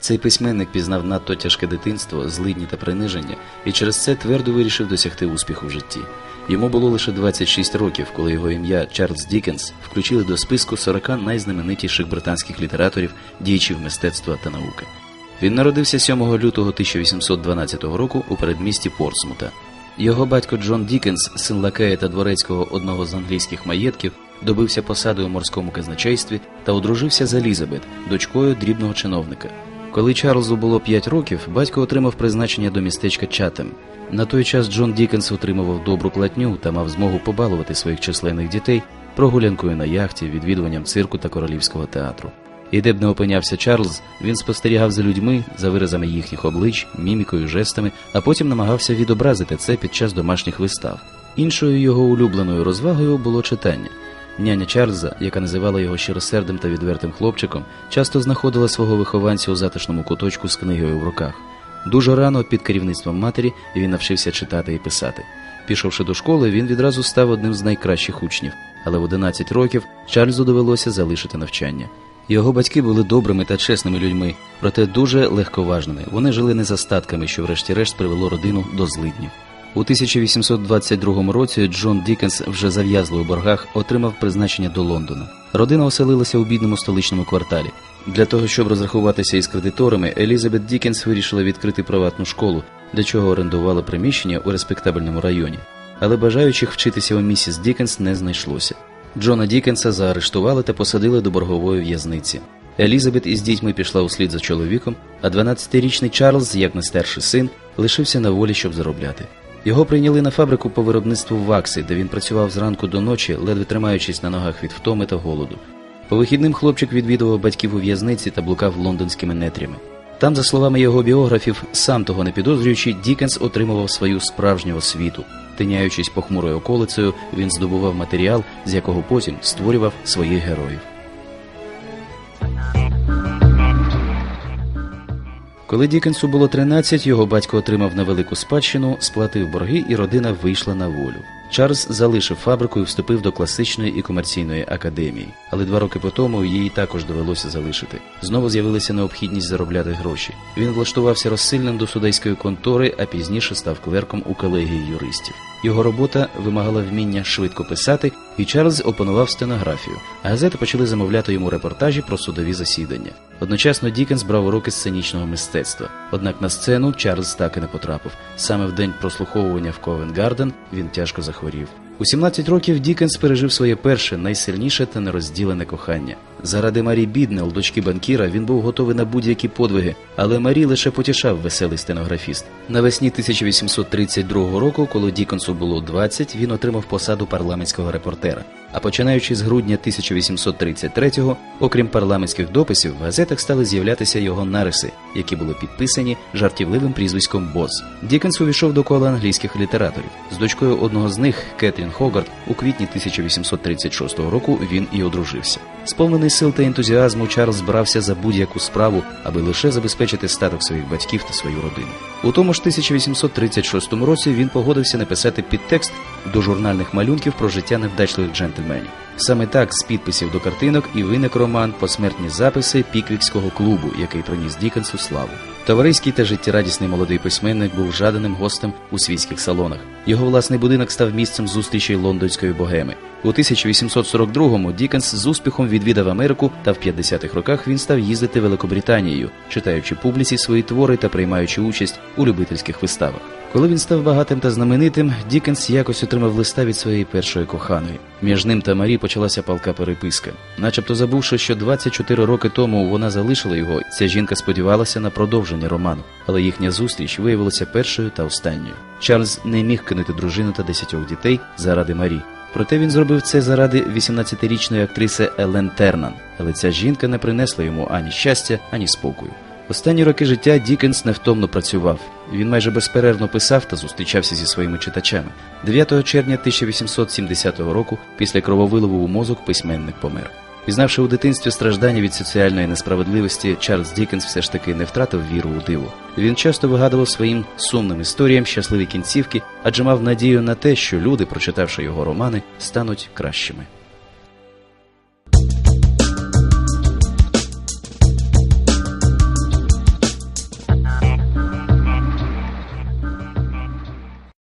Цей письменник пізнав надто тяжке дитинство, злидні та приниження, і через це твердо вирішив досягти успіху в житті. Йому було лише 26 років, коли його ім'я Чарльз Дікенс включили до списку 40 найзнаменитіших британських літераторів, діячів мистецтва та науки. Він народився 7 лютого 1812 року у передмісті Портсмута. Його батько Джон Дікенс, син лакея та дворецького одного з англійських маєтків, добився посади у морському казначействі та одружився з Елізабет, дочкою дрібного чиновника. Коли Чарльзу було 5 років, батько отримав призначення до містечка Чатем. На той час Джон Дікенс отримував добру платню та мав змогу побалувати своїх численних дітей прогулянкою на яхті, відвідуванням цирку та королівського театру. І де б не опинявся Чарльз, він спостерігав за людьми, за виразами їхніх облич, мімікою, жестами, а потім намагався відобразити це під час домашніх вистав. Іншою його улюбленою розвагою було читання. Няня Чарльза, яка називала його щиросердим та відвертим хлопчиком, часто знаходила свого вихованця у затишному куточку з книгою в руках. Дуже рано під керівництвом матері він навчився читати і писати. Пішовши до школи, він відразу став одним з найкращих учнів, але в 11 років Чарльзу довелося залишити навчання. Його батьки були добрими та чесними людьми, проте дуже легковажними. Вони жили не за статками, що врешті-решт привело родину до злиднів. У 1822 році Джон Дікенс, вже зав'язлий у боргах, отримав призначення до Лондона. Родина оселилася у бідному столичному кварталі. Для того, щоб розрахуватися із кредиторами, Елізабет Дікенс вирішила відкрити приватну школу, для чого орендувала приміщення у респектабельному районі. Але бажаючих вчитися у місіс Дікенс не знайшлося. Джона Дікенса заарештували та посадили до боргової в'язниці. Елізабет із дітьми пішла услід за чоловіком, а 12-річний Чарльз, як найстарший син, лишився на волі, щоб заробляти. Його прийняли на фабрику по виробництву вакси, де він працював зранку до ночі, ледве тримаючись на ногах від втоми та голоду. По вихідним хлопчик відвідував батьків у в'язниці та блукав лондонськими нетрями. Там, за словами його біографів, сам того не підозрюючи, Дікенс отримував свою справжню освіту. Тиняючись похмурою околицею, він здобував матеріал, з якого потім створював своїх героїв. Коли Дікенсу було 13, його батько отримав невелику спадщину, сплатив борги, і родина вийшла на волю. Чарльз залишив фабрику і вступив до класичної і комерційної академії, але два роки по тому її також довелося залишити. Знову з'явилася необхідність заробляти гроші. Він влаштувався розсильним до судейської контори, а пізніше став клерком у колегії юристів. Його робота вимагала вміння швидко писати, і Чарльз опанував стенографію. Газети почали замовляти йому репортажі про судові засідання. Одночасно Дікенс брав уроки сценічного мистецтва. Однак на сцену Чарльз так і не потрапив. Саме в день прослуховування в Ковенгарден він тяжко захворів. У 17 років Дікенс пережив своє перше, найсильніше та нерозділене кохання. Заради Марі Біднел, дочки банкіра, він був готовий на будь-які подвиги, але Марі лише потішав веселий стенографіст. Навесні 1832 року, коли Дікенсу було 20, він отримав посаду парламентського репортера. А починаючи з грудня 1833-го, окрім парламентських дописів, в газетах стали з'являтися його нариси, які були підписані жартівливим прізвиськом Бос. Дікенс увійшов до кола англійських літераторів. З дочкою одного з них, Кетрін Хогарт, у квітні 1836 року він і одружився. Сповнений сил та ентузіазму Чарльз брався за будь-яку справу, аби лише забезпечити статок своїх батьків та свою родину. У тому ж 1836 році він погодився написати підтекст до журнальних малюнків про життя невдачливих джентльменів. Саме так з підписів до картинок і виник роман Посмертні записи Піквікського клубу, який приніс Дікенсу славу. Товариський та життєрадісний молодий письменник був жаданим гостем у світських салонах. Його власний будинок став місцем зустрічей лондонської богеми. У 1842-му Дікенс з успіхом відвідав Америку, та в 50-х роках він став їздити Великобританією, читаючи публіці свої твори та приймаючи участь у любительських виставах. Коли він став багатим та знаменитим, Дікенс якось отримав листа від своєї першої коханої. Між ним та Марі почалася палка переписка. Начебто забувши, що 24 роки тому вона залишила його, ця жінка сподівалася на продовження роману, але їхня зустріч виявилася першою та останньою. Чарльз не міг кинути дружину та десятьох дітей заради Марі. Проте він зробив це заради 18-річної актриси Елен Тернан, але ця жінка не принесла йому ані щастя, ані спокою. Останні роки життя Дікенс невтомно працював. Він майже безперервно писав та зустрічався зі своїми читачами. 9 червня 1870 року, після крововиливу у мозок, письменник помер. Пізнавши у дитинстві страждання від соціальної несправедливості, Чарльз Дікенс все ж таки не втратив віру у диво. Він часто вигадував своїм сумним історіям щасливі кінцівки, адже мав надію на те, що люди, прочитавши його романи, стануть кращими.